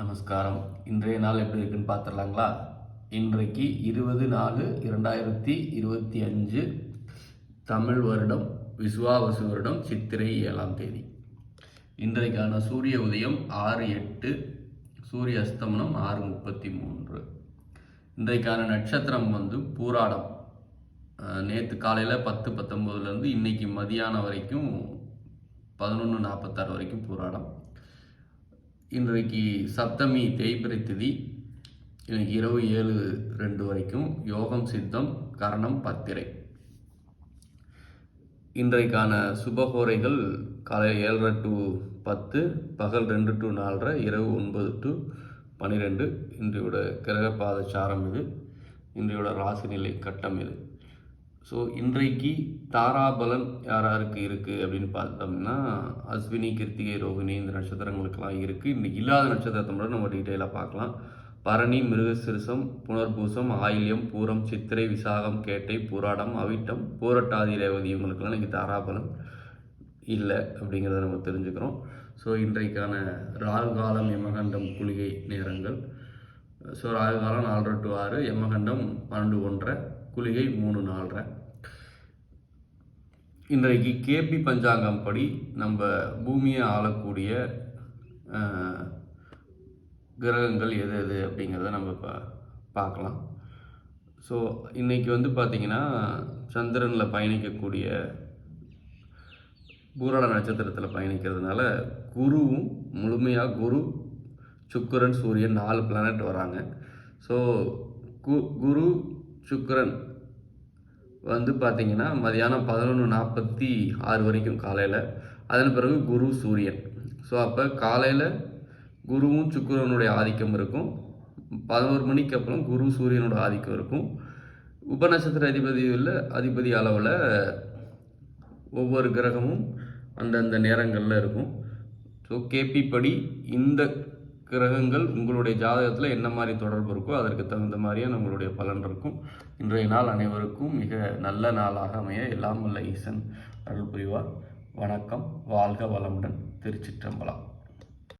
நமஸ்காரம். இன்றைய நாள் எப்படி இருக்குன்னு பார்த்துடலாங்களா? இன்றைக்கு இருபது நாலு இரண்டாயிரத்தி இருபத்தி அஞ்சு தமிழ் வருடம் விசுவாவசு வருடம் சித்திரை ஏழாம் தேதி. இன்றைக்கான சூரிய உதயம் ஆறு எட்டு சூரிய அஸ்தமனம் ஆறு முப்பத்தி மூன்று. இன்றைக்கான நட்சத்திரம் வந்து பூராடம். நேற்று காலையில் பத்து பத்தொம்போதுலேருந்து இன்னைக்கு மதியானம் வரைக்கும் பதினொன்று நாற்பத்தாறு வரைக்கும் பூராடம். இன்றைக்கு சப்தமி தேய்பிரை திதி இன்னைக்கு இரவு ஏழு ரெண்டு வரைக்கும் யோகம் சித்தம் கரணம் பத்திரை. இன்றைக்கான சுபகோரைகள் காலை ஏழரை டு பத்து பகல் ரெண்டு டு நாலரை இரவு ஒன்பது டு பன்னிரெண்டு இன்றையோட கிரகப்பாத சாரம் இது. இன்றையோட ராசி நிலை கட்டம் இது. ஸோ இன்றைக்கு தாராபலன் யார் யாருக்கு இருக்குது அப்படின்னு பார்த்தோம்னா அஸ்வினி கிருத்திகை ரோகிணி இந்த நட்சத்திரங்களுக்கெல்லாம் இருக்குது இன்றைக்கி இல்லாத நட்சத்திரத்தை மட்டும் நம்ம டீட்டெயிலாக பார்க்கலாம். பரணி மிருகசிறுசம் புனர்பூசம் ஆயில்யம் பூரம் சித்திரை விசாகம் கேட்டை புராடம் அவிட்டம் பூரட்டாதி ரேவதி இவங்களுக்கெல்லாம் இன்றைக்கி தாராபலன் இல்லை அப்படிங்கிறத நம்ம தெரிஞ்சுக்கிறோம். ஸோ இன்றைக்கான ராகு காலம் யமகண்டம் குளிகை நேரங்கள். ஸோ ராகு நாலரை டு ஆறு எம்மகண்டம் பன்னெண்டு ஒன்றரை குளிகை மூணு நாலரை. இன்றைக்கு கேபி பஞ்சாங்கம் படி நம்ம பூமியை ஆளக்கூடிய கிரகங்கள் எது எது அப்படிங்கிறத நம்ம இப்போ பார்க்கலாம். ஸோ இன்றைக்கி வந்து பார்த்திங்கன்னா சந்திரனில் பயணிக்கக்கூடிய பூராட நட்சத்திரத்தில் பயணிக்கிறதுனால குருவும் முழுமையாக குரு சுக்கிரன் சூரியன் நாலு பிளானட் வராங்க. ஸோ கு குரு சுக்கரன் வந்து பார்த்திங்கன்னா மதியானம் பதினொன்று நாற்பத்தி ஆறு வரைக்கும் காலையில். அதன் பிறகு குரு சூரியன். ஸோ அப்போ காலையில் குருவும் சுக்கிரனுடைய ஆதிக்கம் இருக்கும். பதினோரு மணிக்கு அப்புறம் குரு சூரியனோட ஆதிக்கம் இருக்கும். உபநட்சத்திர அதிபதியில் அதிபதி அளவில் ஒவ்வொரு கிரகமும் அந்தந்த நேரங்களில் இருக்கும். ஸோ கேபி படி இந்த கிரகங்கள் உங்களுடைய ஜாதகத்தில் என்ன மாதிரி தொடர்பு இருக்கோ அதற்கு தகுந்த மாதிரியான உங்களுடைய பலன் இருக்கும். இன்றைய நாள் அனைவருக்கும் மிக நல்ல நாளாக அமைய எல்லாம் வல்ல ஈசன் அருள் புரிவார். வணக்கம். வாழ்க வளமுடன் திருச்சிற்றம்பலம்.